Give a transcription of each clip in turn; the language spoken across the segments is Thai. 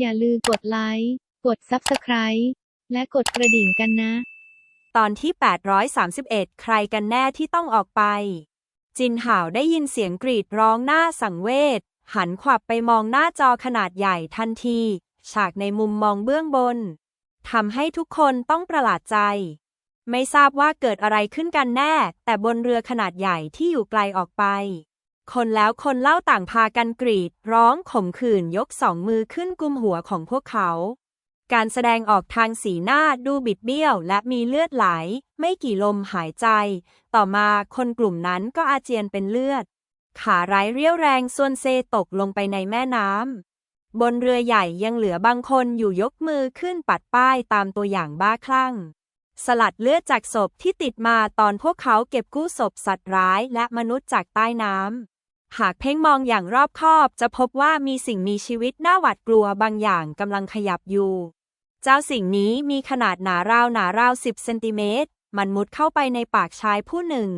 อย่าลืมกดไลค์ กด Subscribe และกดกระดิ่งกันนะ ตอนที่ 831 ใครกันแน่ที่ต้องออกไป จินห่าวได้ยินเสียงกรีดร้องหน้าสังเวช หันขวับไปมองหน้าจอขนาดใหญ่ทันที ฉากในมุมมองเบื้องบน ทำให้ทุกคนต้องประหลาดใจ ไม่ทราบว่าเกิดอะไรขึ้นกันแน่ แต่บนเรือขนาดใหญ่ที่อยู่ไกลออกไป คนแล้วคนเล่าต่างพากันกรีด ร้องข่มขืนยกสองมือขึ้นกุมหัวของพวกเขา การแสดงออกทางสีหน้าดูบิดเบี้ยวและมีเลือดไหล ไม่กี่ลมหายใจ ต่อมาคนกลุ่มนั้นก็อาเจียนเป็นเลือด ขาไร้เรี่ยวแรงส่วนเซตกลงไปในแม่น้ำบนเรือใหญ่ยังเหลือบางคนอยู่ยกมือขึ้นปัดป้ายตามตัวอย่างบ้าคลั่งสลัดเลือดจากศพที่ติดมาตอนพวกเขาเก็บกู้ศพสัตว์ร้ายและมนุษย์จากใต้น้ำ หากเพ่งมองอย่างรอบคอบ จะพบว่ามีสิ่งมีชีวิตน่าหวาดกลัวบางอย่างกำลังขยับอยู่ เจ้าสิ่งนี้มีขนาดหนาราวหนาราวสิบเซนติเมตร มันมุดเข้าไปในปากชายผู้หนึ่ง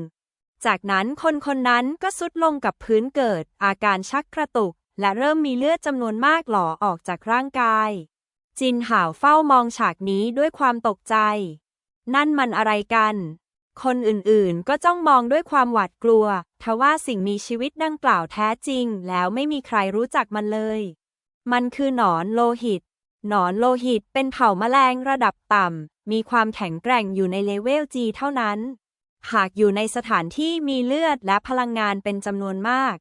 จากนั้นคนคนนั้นก็สุดลงกับพื้นเกิด อาการชักกระตุก และเริ่มมีเลือดจำนวนมากหล่อออกจากร่างกาย จินห่าวเฝ้ามองฉากนี้ด้วยความตกใจ นั่นมันอะไรกัน คนอื่นๆ ก็จ้องมองด้วยความหวาดกลัว ทว่าสิ่งมีชีวิตดังกล่าวแท้จริง แล้วไม่มีใครรู้จักมันเลย มันคือหนอนโลหิต หนอนโลหิตเป็นเผ่าแมลงระดับต่ำ มีความแข็งแกร่งอยู่ในเลเวล G เท่านั้น หากอยู่ในสถานที่มีเลือดและพลังงานเป็นจำนวนมาก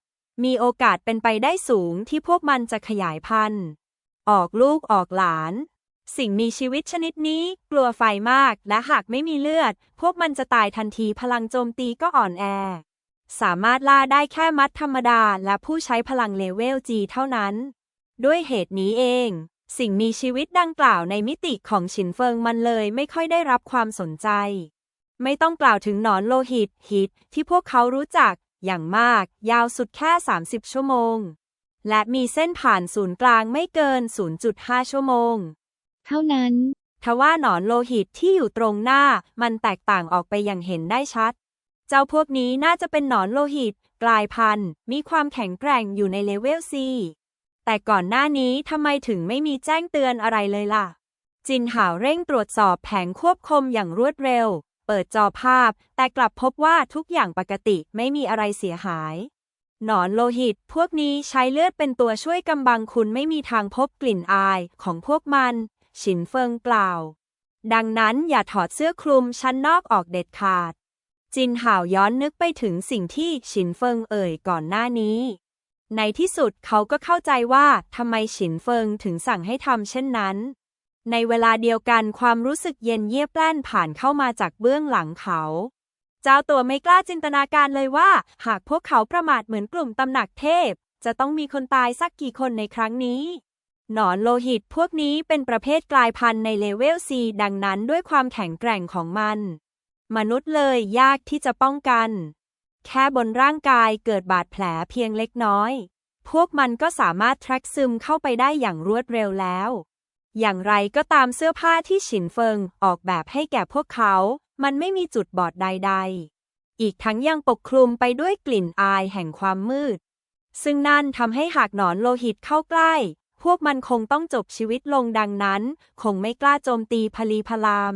มีโอกาสเป็นไปได้สูงที่พวกมันจะขยายพันธุ์ ออกลูกออกหลาน สิ่งมีชีวิตชนิดนี้กลัวไฟมาก และหากไม่มีเลือด พวกมันจะตายทันทีพลังโจมตีก็อ่อนแอ สามารถล่าได้แค่มัดธรรมดา และผู้ใช้พลังเลเวล G เท่านั้น ด้วยเหตุนี้เอง สิ่งมีชีวิตดังกล่าวในมิติของฉินเฟิงมันเลยไม่ค่อยได้รับความสนใจ ไม่ต้องกล่าวถึงหนอนโลหิตฮิตที่พวกเขารู้จักอย่างมาก ยาวสุดแค่ 30 ชั่วโมง และมีเส้นผ่านศูนย์กลางไม่เกิน 0.5 ชั่วโมง เท่านั้น ทว่าหนอนโลหิตที่อยู่ตรงหน้ามันแตกต่างออกไปอย่างเห็นได้ชัด เจ้าพวกนี้น่าจะเป็นหนอนโลหิต กลายพันธุ์ มีความแข็งแกร่งอยู่ในเลเวล C แต่ก่อนหน้านี้ทำไมถึงไม่มีแจ้งเตือนอะไรเลยล่ะ จินหาวเร่งตรวจสอบแผงควบคุมอย่างรวดเร็ว เปิดจอภาพ แต่กลับพบว่าทุกอย่างปกติไม่มีอะไรเสียหาย หนอนโลหิต พวกนี้ใช้เลือดเป็นตัวช่วยกำบังคุณไม่มีทางพบกลิ่นอายของพวกมัน ฉินเฟิงกล่าว ดังนั้นอย่าถอดเสื้อคลุมชั้นนอกออกเด็ดขาด จินห่าวย้อนนึกไปถึงสิ่งที่ฉินเฟิงเอ่ยก่อนหน้านี้ ในที่สุดเขาก็เข้าใจว่าทำไมฉินเฟิงถึงสั่งให้ทำเช่นนั้น ในเวลาเดียวกันความรู้สึกเย็นเยียบแล่นผ่านเข้ามาจากเบื้องหลังเขาเจ้าตัวไม่กล้าจินตนาการเลยว่า หากพวกเขาประมาทเหมือนกลุ่มตำหนักเทพ จะต้องมีคนตายสักกี่คนในครั้งนี้ หนอนโลหิตพวกนี้เป็นประเภทกลายพันธุ์ในเลเวล C ดังนั้นด้วยความแข็งแกร่งของมัน มนุษย์เลยยากที่จะป้องกัน แค่บนร่างกายเกิดบาดแผลเพียงเล็กน้อย พวกมันก็สามารถแทรกซึมเข้าไปได้อย่างรวดเร็วแล้ว อย่างไรก็ตามเสื้อผ้าที่ฉินเฟิงออกแบบให้แก่พวกเขา มันไม่มีจุดบอดใด ๆ อีกทั้งยังปกคลุมไปด้วยกลิ่นอายแห่งความมืดซึ่งนั่นทำให้หากหนอนโลหิตเข้าใกล้ พวกมันคงต้องจบชีวิตลงดังนั้น คงไม่กล้าโจมตีพลีพลาม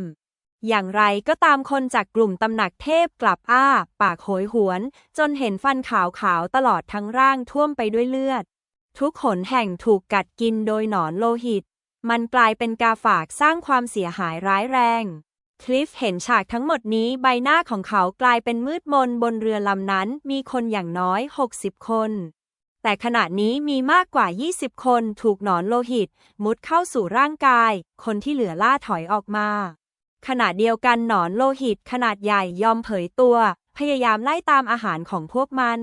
อย่างไรก็ตามคนจากกลุ่มตำหนักเทพกลับอ้า ปากโหยหวน จนเห็นฟันขาวๆตลอดทั้งร่างท่วมไปด้วยเลือด ทุกขนแห่งถูกกัดกินโดยหนอนโลหิต มันกลายเป็นกาฝากสร้างความเสียหายร้ายแรง คลิฟเห็นฉากทั้งหมดนี้ใบหน้าของเขากลายเป็นมืดมนบนเรือลำนั้นมีคนอย่างน้อย 60 คน แต่ขณะนี้มีมากกว่า 20 คนถูกหนอนโลหิต มุดเข้าสู่ร่างกาย คนที่เหลือล่าถอยออกมา ขณะเดียวกันหนอนโลหิตขนาดใหญ่ยอมเผยตัว พยายามไล่ตามอาหารของพวกมัน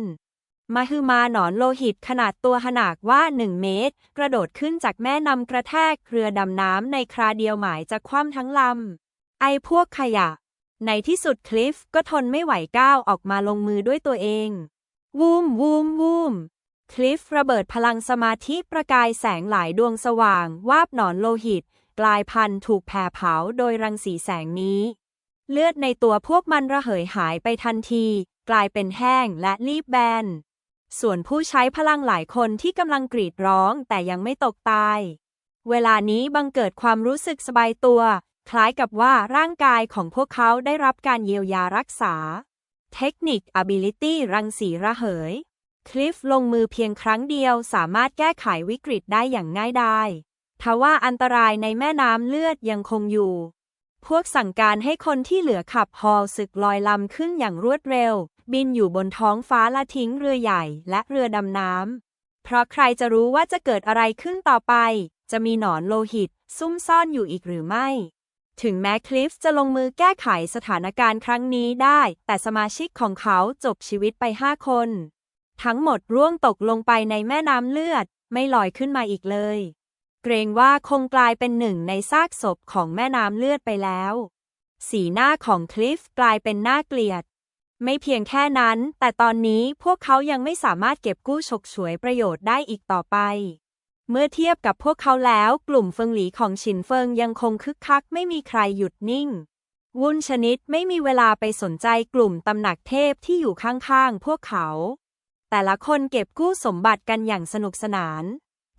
มาฮือมาหนอนโลหิตขนาดตัวขนาดว่า 1 เมตร กระโดดขึ้นจากแม่นำกระแทกเรือดำน้ำในคราเดียวหมายจะคว่ำทั้งลำ ไอพวกขยะ ในที่สุดคลิฟก็ทนไม่ไหวก้าวออกมาลงมือด้วยตัวเองวูมวูมวูม คลิฟระเบิดพลังสมาธิประกายแสงหลายดวงสว่าง วาบหนอนโลหิต กลายพันธุ์ถูกแผ่เผาโดยรังสีแสงนี้ เลือดในตัวพวกมันระเหยหายไปทันที กลายเป็นแห้งและรีบแบน ส่วนผู้ใช้พลังหลายคนที่กำลังกรีดร้องแต่ยังไม่ตกตาย เวลานี้บังเกิดความรู้สึกสบายตัว คล้ายกับว่าร่างกายของพวกเขาได้รับการเยียวยารักษา เทคนิค ability รังสีระเหย คลิฟลงมือเพียงครั้งเดียวสามารถแก้ไขวิกฤตได้อย่างง่ายดายทว่าอันตรายในแม่น้ำเลือดยังคงอยู่ พวกสั่งการให้คนที่เหลือขับฮอลศึกลอยลำขึ้นอย่างรวดเร็ว บินอยู่บนท้องฟ้าและทิ้งเรือใหญ่และเรือดำน้ำ เพราะใครจะรู้ว่าจะเกิดอะไรขึ้นต่อไป จะมีหนอนโลหิต ซุ่มซ่อนอยู่อีกหรือไม่ ถึงแม้คลิฟจะลงมือแก้ไขสถานการณ์ครั้งนี้ได้ แต่สมาชิกของเขาจบชีวิตไปห้าคน ทั้งหมดร่วงตกลงไปในแม่น้ำเลือด ไม่ลอยขึ้นมาอีกเลย เกรงว่าคงกลายเป็นหนึ่งในซากศพของแม่น้ำเลือดไปแล้ว สีหน้าของคลิฟกลายเป็นหน่าเกลียด ไม่เพียงแค่นั้น แต่ตอนนี้พวกเขายังไม่สามารถเก็บกู้ฉกฉวยประโยชน์ได้อีกต่อไป เมื่อเทียบกับพวกเขาแล้วกลุ่มเฟิงหลีของฉินเฟิงยังคงคึกคักไม่มีใครหยุดนิ่งวุ่นชนิดไม่มีเวลาไปสนใจกลุ่มตำหนักเทพที่อยู่ข้างๆ พวกเขา แต่ละคนเก็บกู้สมบัติกันอย่างสนุกสนาน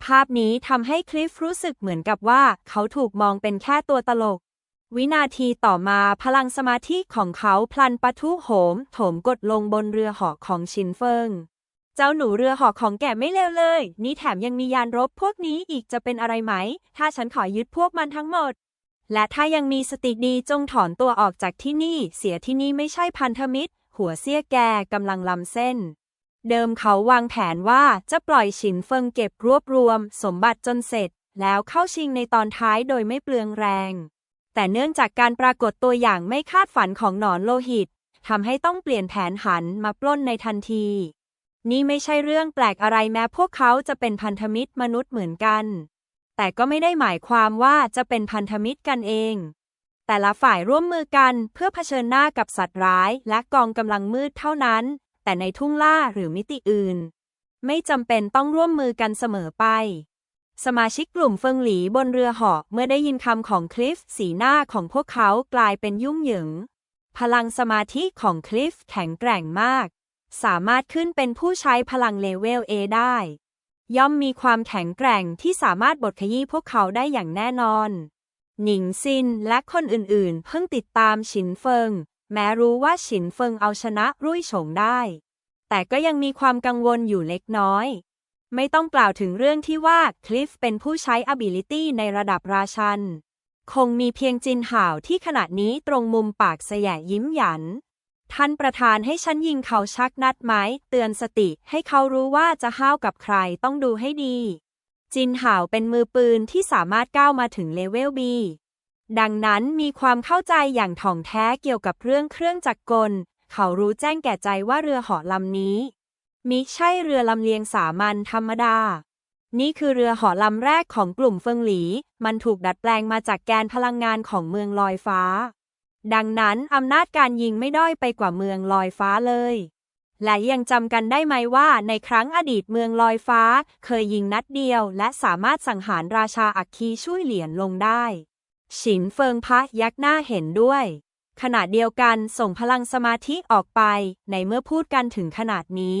ภาพนี้ทำให้คลิฟรู้สึกเหมือนกับว่าเขาถูกมองเป็นแค่ตัวตลก วินาทีต่อมาพลังสมาธิของเขาพลันปะทุโหม โถมกดลงบนเรือหาะของชินเฟิง เจ้าหนูเรือหาะของแกไม่เลวเลย นี่แถมยังมียานรบพวกนี้อีกจะเป็นอะไรไหม ถ้าฉันขอยึดพวกมันทั้งหมดและถ้ายังมีสติดีจงถอนตัวออกจากที่นี่ เสียที่นี่ไม่ใช่พันธมิตร หัวเสี้ยแกกำลังลำเส้น เดิมเขาวางแผนว่าจะปล่อยฉินเฟิงเก็บรวบรวม สมบัติจนเสร็จ แล้วเข้าชิงในตอนท้ายโดยไม่เปลืองแรง แต่เนื่องจากการปรากฏตัวอย่างไม่คาดฝันของหนอนโลหิตทำให้ต้องเปลี่ยนแผนหันมาปล้นในทันที นี่ไม่ใช่เรื่องแปลกอะไรแม้พวกเขาจะเป็นพันธมิตรมนุษย์เหมือนกัน แต่ก็ไม่ได้หมายความว่าจะเป็นพันธมิตรกันเอง แต่ละฝ่ายร่วมมือกันเพื่อเผชิญหน้ากับสัตว์ร้ายและกองกำลังมืดเท่านั้น แต่ในทุ่งล่าหรือมิติอื่น ไม่จำเป็นต้องร่วมมือกันเสมอไป สมาชิกกลุ่มเฟิงหลีบนเรือเหาะเมื่อได้ยินคำของคลิฟสีหน้าของพวกเขากลายเป็นยุ่งเหยิง พลังสมาธิของคลิฟแข็งแกร่งมาก สามารถขึ้นเป็นผู้ใช้พลังเลเวล A ได้ ย่อมมีความแข็งแกร่งที่สามารถบดขยี้พวกเขาได้อย่างแน่นอนหนิงซินและคนอื่นๆ เพิ่งติดตามฉินเฟิง แม้รู้ว่าฉินเฟิงเอาชนะรุ่ยฉงได้ แต่ก็ยังมีความกังวลอยู่เล็กน้อย ไม่ต้องกล่าวถึงเรื่องที่ว่าคลิฟเป็นผู้ใช้ ability ในระดับราชัน คงมีเพียงจินห่าวที่ขณะนี้ตรงมุมปากแสยะยิ้มหยัน ท่านประธานให้ฉันยิงเขาชักนัดไหมเตือนสติให้เขารู้ว่าจะห้าวกับใครต้องดูให้ดีจินห่าวเป็นมือปืนที่สามารถก้าวมาถึงเลเวล B ดังนั้นมีความเข้าใจอย่างถ่องแท้เกี่ยวกับเรื่องเครื่องจักรกล เขารู้แจ้งแก่ใจว่าเรือเหาะลำนี้ มิใช่เรือลำเลียงสามัญธรรมดา นี่คือเรือเหาะลำแรกของกลุ่มเฟิงหลี มันถูกดัดแปลงมาจากแกนพลังงานของเมืองลอยฟ้า ดังนั้นอำนาจการยิงไม่ด้อยไปกว่าเมืองลอยฟ้าเลยและยังจำกันได้ไหมว่าในครั้งอดีตเมืองลอยฟ้า เคยยิงนัดเดียว และสามารถสังหารราชาอัคคีช่วยเหรียญลงได้ ฉินเฟิงพะยักหน้าเห็นด้วย ขณะเดียวกันส่งพลังสมาธิออกไป ในเมื่อพูดกันถึงขนาดนี้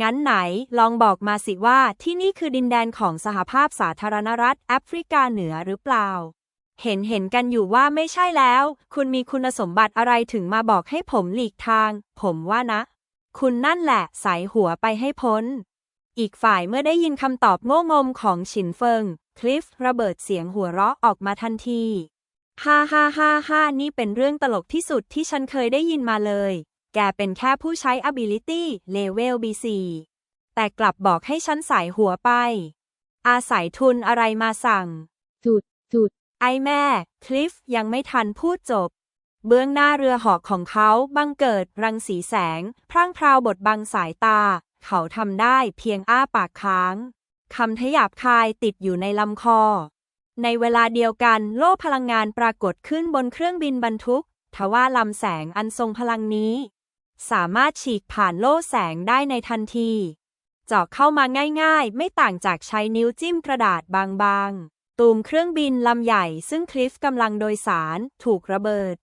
งั้นไหนลองบอกมาสิว่าที่นี่คือดินแดนของสหภาพสาธารณรัฐแอฟริกาเหนือหรือเปล่า เห็นเห็นกันอยู่ว่าไม่ใช่แล้ว คุณมีคุณสมบัติอะไรถึงมาบอกให้ผมหลีกทาง ผมว่านะ คุณนั่นแหละสายหัวไปให้พ้น อีกฝ่ายเมื่อได้ยินคำตอบโง่งมของฉินเฟิง คลิฟระเบิดเสียงหัวเราะออกมาทันทีฮ่าฮ่าฮ่าฮ่านี่เป็นเรื่องตลกที่สุดที่ฉันเคยได้ยินมาเลย แกเป็นแค่ผู้ใช้ ability level B4 แต่กลับบอกให้ฉันสายหัวไป อาศัยทุนอะไรมาสั่ง จุดจุด ไอ้แม่ คลิฟยังไม่ทันพูดจบ เบื้องหน้าเรือเหอกของเขาบังเกิดรังสีแสง พร่างพราวบทบังสายตา เขาทำได้เพียงอ้าปากค้างคำทหยาบคายติดอยู่ในลำคอ ในเวลาเดียวกันโล่พลังงานปรากฏขึ้นบนเครื่องบินบรรทุก ทว่าลำแสงอันทรงพลังนี้ สามารถฉีกผ่านโล่แสงได้ในทันที เจาะเข้ามาง่ายๆ ไม่ต่างจากใช้นิ้วจิ้มกระดาษบางๆ ตูมเครื่องบินลำใหญ่ซึ่งคลิฟกำลังโดยสารถูกระเบิด